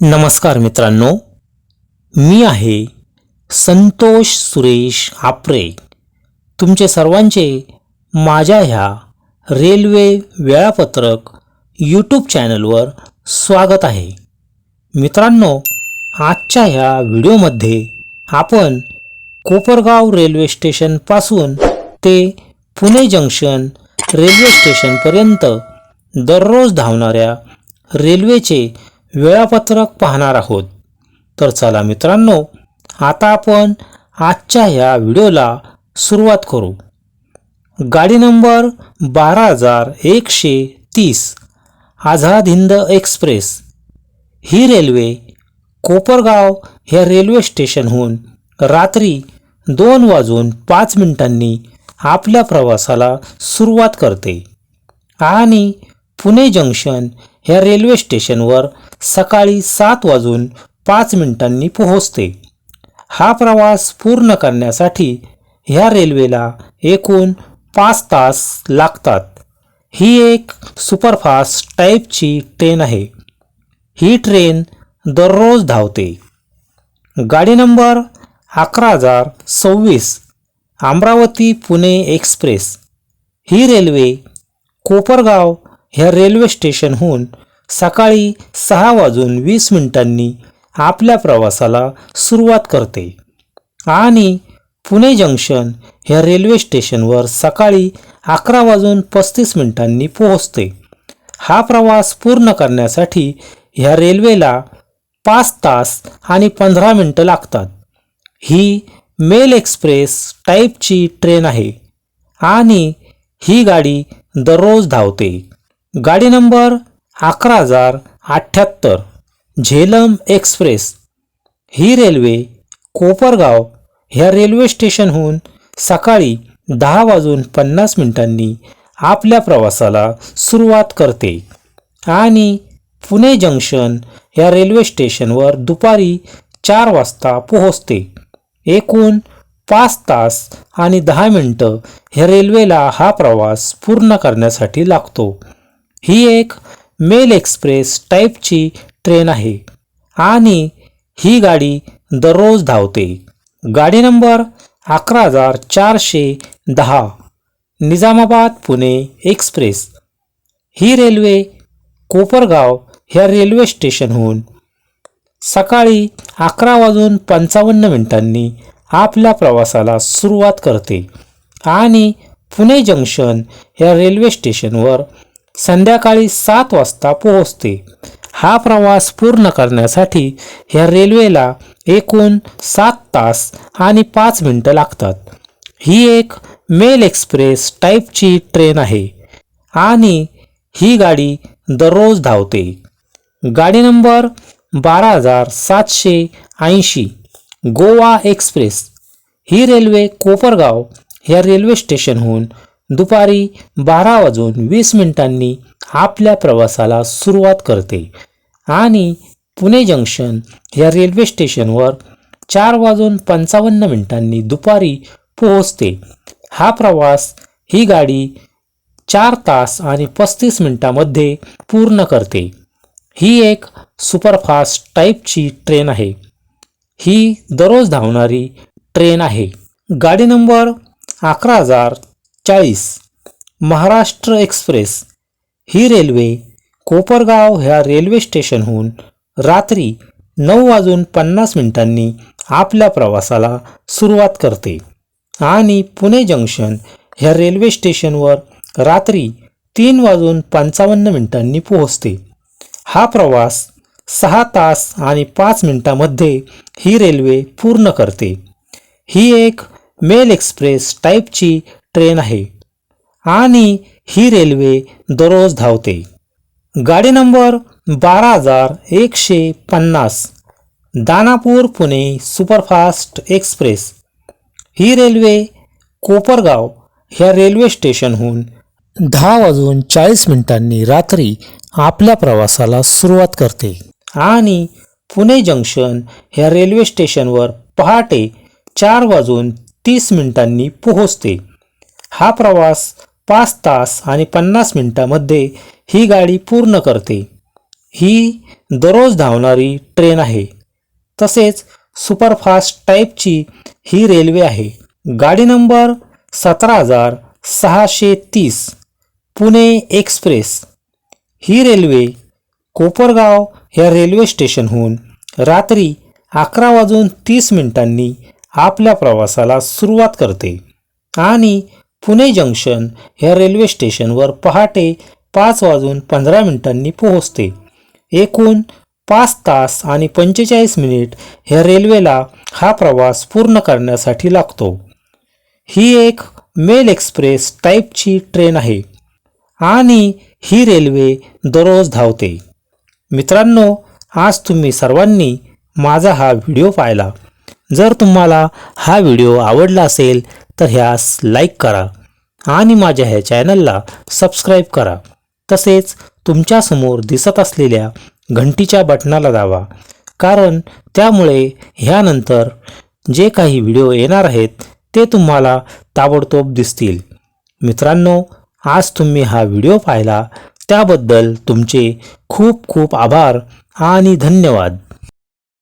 नमस्कार मित्रांनो मी आहे संतोष सुरेश आपरे तुमचे सर्वांचे माझ्या ह्या रेल्वे वेळापत्रक यूट्यूब चॅनलवर स्वागत आहे. मित्रांनो आजच्या ह्या व्हिडिओमध्ये आपण कोपरगाव रेल्वे स्टेशनपासून ते पुणे जंक्शन रेल्वे स्टेशनपर्यंत दररोज धावणाऱ्या रेल्वेचे वेळापत्रक पाहणार आहोत. तर चला मित्रांनो आता आपण आजच्या ह्या व्हिडिओला सुरुवात करू. गाडी नंबर बारा हजार एकशे तीस आझाद हिंद एक्सप्रेस. ही रेल्वे कोपरगाव ह्या रेल्वे स्टेशनहून रात्री दोन वाजून पाच मिनिटांनी आपल्या प्रवासाला सुरुवात करते. आणि पुणे जंक्शन ह्या रेल्वे स्टेशनवर सकाळी सात वाजून पाच मिनिटांनी पोहोचते. हा प्रवास पूर्ण करण्यासाठी ह्या रेल्वेला एकूण पाच तास लागतात. ही एक सुपरफास्ट टाईपची ट्रेन आहे. ही ट्रेन दररोज धावते. गाडी नंबर अकरा हजार सव्वीस अमरावती पुणे एक्सप्रेस. ही रेल्वे कोपरगाव ह्या रेल्वे स्टेशनहून सकाळी सहा वाजून वीस मिनिटांनी आपल्या प्रवासाला सुरुवात करते. आणि पुणे जंक्शन ह्या रेल्वे स्टेशनवर सकाळी अकरा वाजून पस्तीस मिनिटांनी पोहोचते. हा प्रवास पूर्ण करण्यासाठी ह्या रेल्वेला पाच तास आणि पंधरा मिनटं लागतात. ही मेल एक्सप्रेस टाईपची ट्रेन आहे आणि ही गाडी दररोज धावते. गाडी नंबर अकरा हजार अठ्ठ्याहत्तर झेलम एक्सप्रेस. ही रेल्वे कोपरगाव ह्या रेल्वे स्टेशनहून सकाळी दहा वाजून पन्नास मिनिटांनी आपल्या प्रवासाला सुरुवात करते. आणि पुणे जंक्शन या रेल्वे स्टेशनवर दुपारी चार वाजता पोहोचते. एकूण पाच तास आणि दहा मिनटं ह्या रेल्वेला हा प्रवास पूर्ण करण्यासाठी लागतो. ही एक मेल एक्सप्रेस टाईपची ट्रेन आहे आणि ही गाडी दररोज धावते. गाडी नंबर अकरा हजार चारशे दहा निजामाबाद पुणे एक्सप्रेस. ही रेल्वे कोपरगाव ह्या रेल्वे स्टेशनहून सकाळी अकरा वाजून पंचावन्न मिनिटांनी आपल्या प्रवासाला सुरुवात करते आणि पुणे जंक्शन ह्या रेल्वे स्टेशनवर संध्याकाळी सात वाजता पोहोचते. हा प्रवास पूर्ण करण्यासाठी ह्या रेल्वेला एकूण सात तास आणि पाच मिनटं लागतात. ही एक मेल एक्सप्रेस टाईपची ट्रेन आहे आणि ही गाडी दररोज धावते. गाडी नंबर बारा हजार सातशे ऐंशी गोवा एक्सप्रेस. ही रेल्वे कोपरगाव ह्या रेल्वे स्टेशनहून दुपारी बारा वाजून वीस मिनिटांनी आपल्या प्रवासाला सुरुवात करते. आणि पुणे जंक्शन या रेल्वे स्टेशनवर चार वाजून पंचावन्न मिनिटांनी दुपारी पोहोचते. हा प्रवास ही गाडी चार तास आणि पस्तीस मिनिटामध्ये पूर्ण करते. ही एक सुपरफास्ट टाईपची ट्रेन आहे. ही दररोज धावणारी ट्रेन आहे. गाडी नंबर अकरा हजार चाळीस. महाराष्ट्र एक्सप्रेस. ही रेल्वे कोपरगाव ह्या रेल्वे स्टेशनहून रात्री नऊ वाजून पन्नास मिनिटांनी आपल्या प्रवासाला सुरुवात करते. आणि पुणे जंक्शन ह्या रेल्वे स्टेशनवर रात्री तीन वाजून पंचावन्न मिनिटांनी पोहोचते. हा प्रवास सहा तास आणि पाच मिनिटांमध्ये ही रेल्वे पूर्ण करते. ही एक मेल एक्सप्रेस टाईपची ट्रेन आहे. आणि ही रेल्वे दररोज धावते. गाडी नंबर बारा हजार एकशे पन्नास दानापूर पुणे सुपरफास्ट एक्सप्रेस. ही रेल्वे कोपरगाव ह्या रेल्वे स्टेशनहून दहा वाजून चाळीस मिनिटांनी रात्री आपल्या प्रवासाला सुरुवात करते. आणि पुणे जंक्शन ह्या रेल्वे स्टेशनवर पहाटे चार वाजून तीस मिनिटांनी पोहोचते. हा प्रवास पाच तास आणि पन्नास मिनिटामध्ये ही गाडी पूर्ण करते. ही दररोज धावणारी ट्रेन आहे. तसेच सुपरफास्ट टाईपची ही रेल्वे आहे. गाडी नंबर सतरा हजार सहाशे तीस पुणे एक्सप्रेस. ही रेल्वे कोपरगाव या रेल्वे स्टेशनहून रात्री अकरा वाजून तीस मिनिटांनी आपल्या प्रवासाला सुरुवात करते आणि पुणे जंक्शन ह्या रेल्वे स्टेशनवर पहाटे पाच वाजून पंधरा मिनिटांनी पोहोचते. एकूण पाच तास आणि पंचेचाळीस मिनिट ह्या रेल्वेला हा प्रवास पूर्ण करण्यासाठी लागतो. ही एक मेल एक्सप्रेस टाईपची ट्रेन आहे आणि ही रेल्वे दररोज धावते. मित्रांनो आज तुम्ही सर्वांनी माझा हा व्हिडिओ पाहिला. जर तुम्हाला हा व्हिडिओ आवडला असेल तर ह्यास लाईक करा आणि माझ्या ह्या चॅनलला सबस्क्राईब करा. तसेच तुमच्यासमोर दिसत असलेल्या घंटीच्या बटनाला दावा कारण त्यामुळे ह्यानंतर जे काही व्हिडिओ येणार आहेत ते तुम्हाला ताबडतोब दिसतील. मित्रांनो आज तुम्ही हा व्हिडिओ पाहिला. त्याबद्दल तुमचे खूप खूप आभार आणि धन्यवाद.